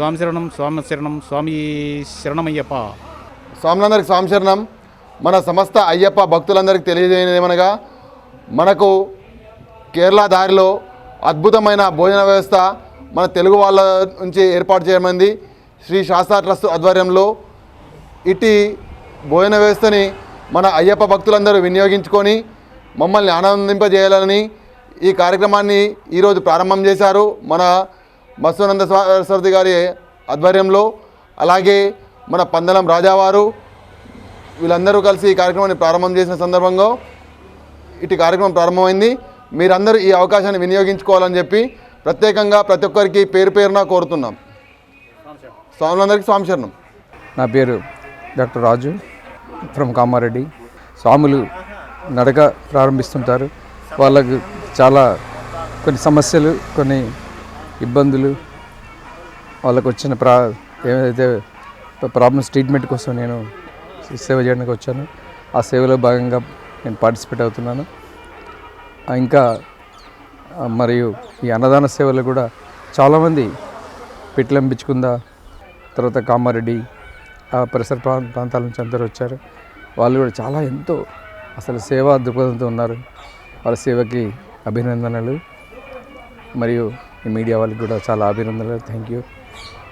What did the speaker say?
స్వామి శరణం స్వామి శరణం స్వామి శరణమయ్యప్ప. స్వాములందరికి స్వామి శరణం. మన సమస్త అయ్యప్ప భక్తులందరికీ తెలియజేయనిది మనకు కేరళ దారిలో అద్భుతమైన భోజన వ్యవస్థ మన తెలుగు వాళ్ళ నుంచి ఏర్పాటు చేయమంది శ్రీ శాస్త్ర ట్రస్ట్ ఆధ్వర్యంలో ఇటు భోజన వ్యవస్థని మన అయ్యప్ప భక్తులందరూ వినియోగించుకొని మమ్మల్ని ఆనందింపజేయాలని ఈ కార్యక్రమాన్ని ఈరోజు ప్రారంభం చేశారు. మన మత్స్యానంద స్వా- సరస్వతి గారి ఆధ్వర్యంలో అలాగే మన పందలం రాజావారు వీళ్ళందరూ కలిసి ఈ కార్యక్రమాన్ని ప్రారంభం చేసిన సందర్భంగా ఇటు కార్యక్రమం ప్రారంభమైంది. మీరందరూ ఈ అవకాశాన్ని వినియోగించుకోవాలని చెప్పి ప్రత్యేకంగా ప్రతి ఒక్కరికి పేరు పేరున కోరుతున్నాం. స్వాములందరికీ స్వామి శరణం. నా పేరు డాక్టర్ రాజు ఫ్రమ్ కామారెడ్డి. స్వాములు నడక ప్రారంభిస్తుంటారు. వాళ్ళకు చాలా కొన్ని సమస్యలు కొన్ని ఇబ్బందులు వాళ్ళకు వచ్చిన ప్రా ఏమైతే ప్రాబ్లమ్స్ ట్రీట్మెంట్ కోసం నేను సేవ చేయడానికి వచ్చాను ఆ సేవలో భాగంగా నేను పార్టిసిపేట్ అవుతున్నాను. ఇంకా మరియు ఈ అన్నదాన సేవలు కూడా చాలామంది పిట్లంబిచ్చుకుందా తర్వాత కామారెడ్డి ఆ పరిసర ప్రాం ప్రాంతాల నుంచి అందరూ వచ్చారు. వాళ్ళు కూడా చాలా ఎంతో అసలు సేవా దృక్పథంతో ఉన్నారు. వాళ్ళ సేవకి అభినందనలు. మరియు మీడియా వాళ్ళకి కూడా చాలా అభినందనలు. Thank you